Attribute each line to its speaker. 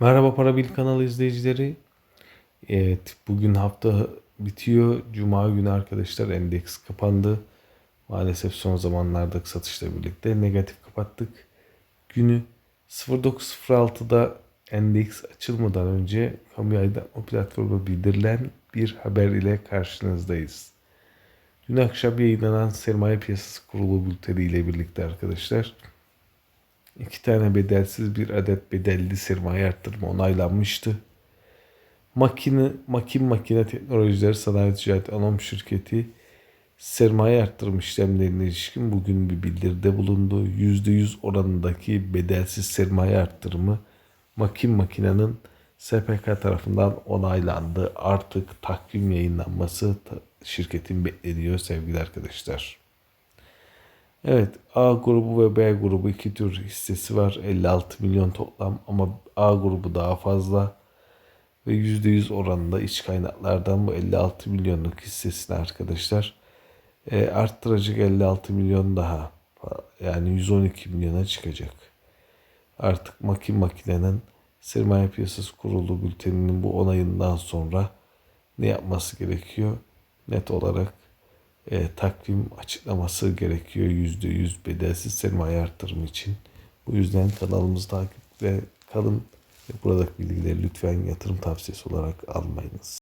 Speaker 1: Merhaba Para Bil kanalı izleyicileri. Evet, bugün hafta bitiyor. Cuma günü arkadaşlar endeks kapandı. Maalesef son zamanlarda satışla birlikte negatif kapattık. Günü 09.06'da endeks açılmadan önce kamuoyunda o platforma bildirilen bir haber ile karşınızdayız. Dün akşam yayınlanan sermaye piyasası kurulu bülteni ile birlikte arkadaşlar iki tane bedelsiz bir adet bedelli sermaye arttırma onaylanmıştı. Makine, Makin Makine Teknolojileri Sanayi Ticaret Anonim Şirketi sermaye arttırma işlemlerine ilişkin bugün bir bildiride bulundu. %100 oranındaki bedelsiz sermaye arttırımı Makin Makine'nin SPK tarafından onaylandı. Artık takvim yayınlanması şirketin bekleniyor sevgili arkadaşlar. Evet A grubu ve B grubu iki tür hissesi var. 56 milyon toplam ama A grubu daha fazla. Ve %100 oranında iç kaynaklardan bu 56 milyonluk hissesini arkadaşlar e, arttıracak 56 milyon daha. Yani 112 milyona çıkacak. Artık makin makinenin sermaye piyasası kurulu bülteninin bu onayından sonra ne yapması gerekiyor? Net olarak e, takvim açıklaması gerekiyor %100 bedelsiz sermaye artırımı için. Bu yüzden kanalımızı takipte kalın ve buradaki bilgileri lütfen yatırım tavsiyesi olarak almayınız.